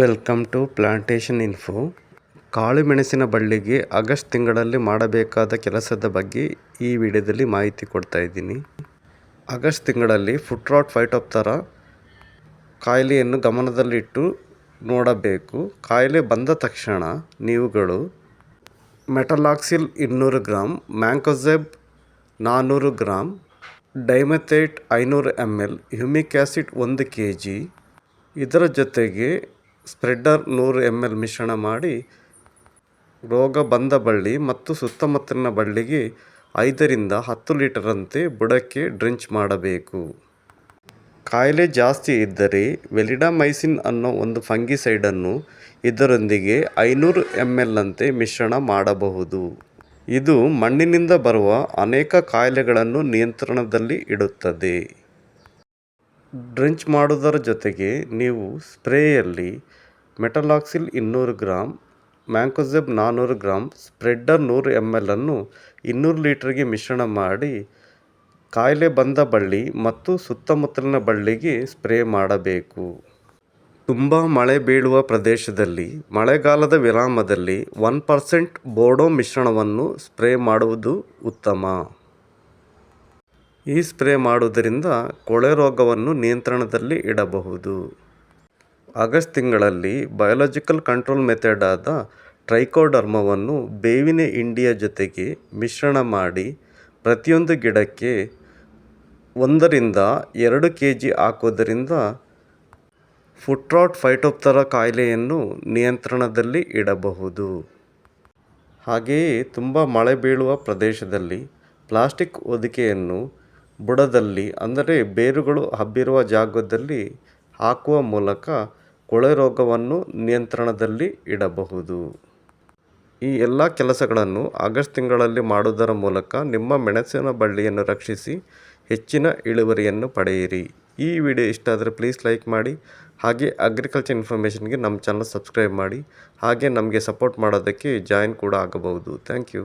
Welcome to plantation info. ಕಾಳುಮೆಣಸಿನ ಬಳ್ಳಿಗೆ August ತಿಂಗಳಲ್ಲಿ ಮಾಡಬೇಕಾದ ಕೆಲಸದ ಬಗ್ಗೆ ಈ ವಿಡಿಯೋದಲ್ಲಿ ಮಾಹಿತಿ ಕೊಡ್ತಾ ಇದ್ದೀನಿ. ಆಗಸ್ಟ್ ತಿಂಗಳಲ್ಲಿ ಫುಟ್ ರಾಟ್ ಫೈಟೋಪ್ತರ ಕಾಯಿಲೆಯನ್ನು ಗಮನದಲ್ಲಿಟ್ಟು ನೋಡಬೇಕು. ಕಾಯಿಲೆ ಬಂದ ತಕ್ಷಣ ನೀವುಗಳು ಮೆಟಲಾಕ್ಸಿಲ್ ಇನ್ನೂರು ಗ್ರಾಮ್ ಮ್ಯಾಂಕೋಸೆಬ್ ನಾನ್ನೂರು ಗ್ರಾಮ್ ಡೈಮೆಥೇಟ್ ಐನೂರು ಎಂ ಎಲ್, ಹ್ಯೂಮಿಕ್ ಆ್ಯಸಿಡ್ ಒಂದು ಕೆ ಜಿ, ಇದರ ಜೊತೆಗೆ ಸ್ಪ್ರೆಡ್ಡರ್ ನೂರು ಎಂ ಎಲ್ ಮಿಶ್ರಣ ಮಾಡಿ ರೋಗ ಬಂದ ಬಳ್ಳಿ ಮತ್ತು ಸುತ್ತಮುತ್ತಲಿನ ಬಳ್ಳಿಗೆ ಐದರಿಂದ ಹತ್ತು ಲೀಟರಂತೆ ಬುಡಕ್ಕೆ ಡ್ರಿಂಚ್ ಮಾಡಬೇಕು. ಕಾಯಿಲೆ ಜಾಸ್ತಿ ಇದ್ದರೆ ವೆಲಿಡಾಮೈಸಿನ್ ಅನ್ನೋ ಒಂದು ಫಂಗಿಸೈಡನ್ನು ಇದರೊಂದಿಗೆ ಐನೂರು ಎಂ ಎಲ್ ಅಂತೆ ಮಿಶ್ರಣ ಮಾಡಬಹುದು. ಇದು ಮಣ್ಣಿನಿಂದ ಬರುವ ಅನೇಕ ಕಾಯಿಲೆಗಳನ್ನು ನಿಯಂತ್ರಣದಲ್ಲಿ ಇಡುತ್ತದೆ. ಡ್ರಿಂಚ್ ಮಾಡುವುದರ ಜೊತೆಗೆ ನೀವು ಸ್ಪ್ರೇಯಲ್ಲಿ ಮೆಟಲಾಕ್ಸಿಲ್ ಇನ್ನೂರು ಗ್ರಾಮ್ ಮ್ಯಾಂಕೋಸೆಬ್ ನಾನ್ನೂರು ಗ್ರಾಮ್ ಸ್ಪ್ರೆಡ್ಡರ್ ನೂರು ಎಂ ಎಲ್ ಅನ್ನು ಇನ್ನೂರು ಲೀಟರ್ಗೆ ಮಿಶ್ರಣ ಮಾಡಿ ಕಾಯಿಲೆ ಬಂದ ಬಳ್ಳಿ ಮತ್ತು ಸುತ್ತಮುತ್ತಲಿನ ಬಳ್ಳಿಗೆ ಸ್ಪ್ರೇ ಮಾಡಬೇಕು. ತುಂಬ ಮಳೆ ಬೀಳುವ ಪ್ರದೇಶದಲ್ಲಿ, ಮಳೆಗಾಲದ ವಿರಾಮದಲ್ಲಿ ಒನ್ ಪರ್ಸೆಂಟ್ ಬೋರ್ಡೋ ಮಿಶ್ರಣವನ್ನು ಸ್ಪ್ರೇ ಮಾಡುವುದು ಉತ್ತಮ. ಈ ಸ್ಪ್ರೇ ಮಾಡುವುದರಿಂದ ಕೊಳೆ ರೋಗವನ್ನು ನಿಯಂತ್ರಣದಲ್ಲಿ ಇಡಬಹುದು. ಆಗಸ್ಟ್ ತಿಂಗಳಲ್ಲಿ ಬಯೋಲಾಜಿಕಲ್ ಕಂಟ್ರೋಲ್ ಮೆಥಡ್ ಆದ ಟ್ರೈಕೋಡರ್ಮವನ್ನು ಬೇವಿನ ಹಿಂಡಿಯ ಜೊತೆಗೆ ಮಿಶ್ರಣ ಮಾಡಿ ಪ್ರತಿಯೊಂದು ಗಿಡಕ್ಕೆ ಒಂದರಿಂದ ಎರಡು ಕೆ ಜಿ ಹಾಕೋದರಿಂದ ಫುಟ್ರಾಟ್ ಫೈಟೋಪ್ತರ ಕಾಯಿಲೆಯನ್ನು ನಿಯಂತ್ರಣದಲ್ಲಿ ಇಡಬಹುದು. ಹಾಗೆಯೇ ತುಂಬ ಮಳೆ ಬೀಳುವ ಪ್ರದೇಶದಲ್ಲಿ ಪ್ಲಾಸ್ಟಿಕ್ ಹೊದಿಕೆಯನ್ನು ಬುಡದಲ್ಲಿ, ಅಂದರೆ ಬೇರುಗಳು ಹಬ್ಬಿರುವ ಜಾಗದಲ್ಲಿ ಹಾಕುವ ಮೂಲಕ ಕೊಳೆ ರೋಗವನ್ನು ನಿಯಂತ್ರಣದಲ್ಲಿ ಇಡಬಹುದು. ಈ ಎಲ್ಲ ಕೆಲಸಗಳನ್ನು ಆಗಸ್ಟ್ ತಿಂಗಳಲ್ಲಿ ಮಾಡುವುದರ ಮೂಲಕ ನಿಮ್ಮ ಮೆಣಸಿನ ಬಳ್ಳಿಯನ್ನು ರಕ್ಷಿಸಿ ಹೆಚ್ಚಿನ ಇಳುವರಿಯನ್ನು ಪಡೆಯಿರಿ. ಈ ವಿಡಿಯೋ ಇಷ್ಟ ಆದರೆ ಪ್ಲೀಸ್ ಲೈಕ್ ಮಾಡಿ, ಹಾಗೆ ಅಗ್ರಿಕಲ್ಚರ್ ಇನ್ಫಾರ್ಮೇಷನ್ಗೆ ನಮ್ಮ ಚಾನಲ್ ಸಬ್ಸ್ಕ್ರೈಬ್ ಮಾಡಿ, ಹಾಗೆ ನಮಗೆ ಸಪೋರ್ಟ್ ಮಾಡೋದಕ್ಕೆ ಜಾಯಿನ್ ಕೂಡ ಆಗಬಹುದು. Thank you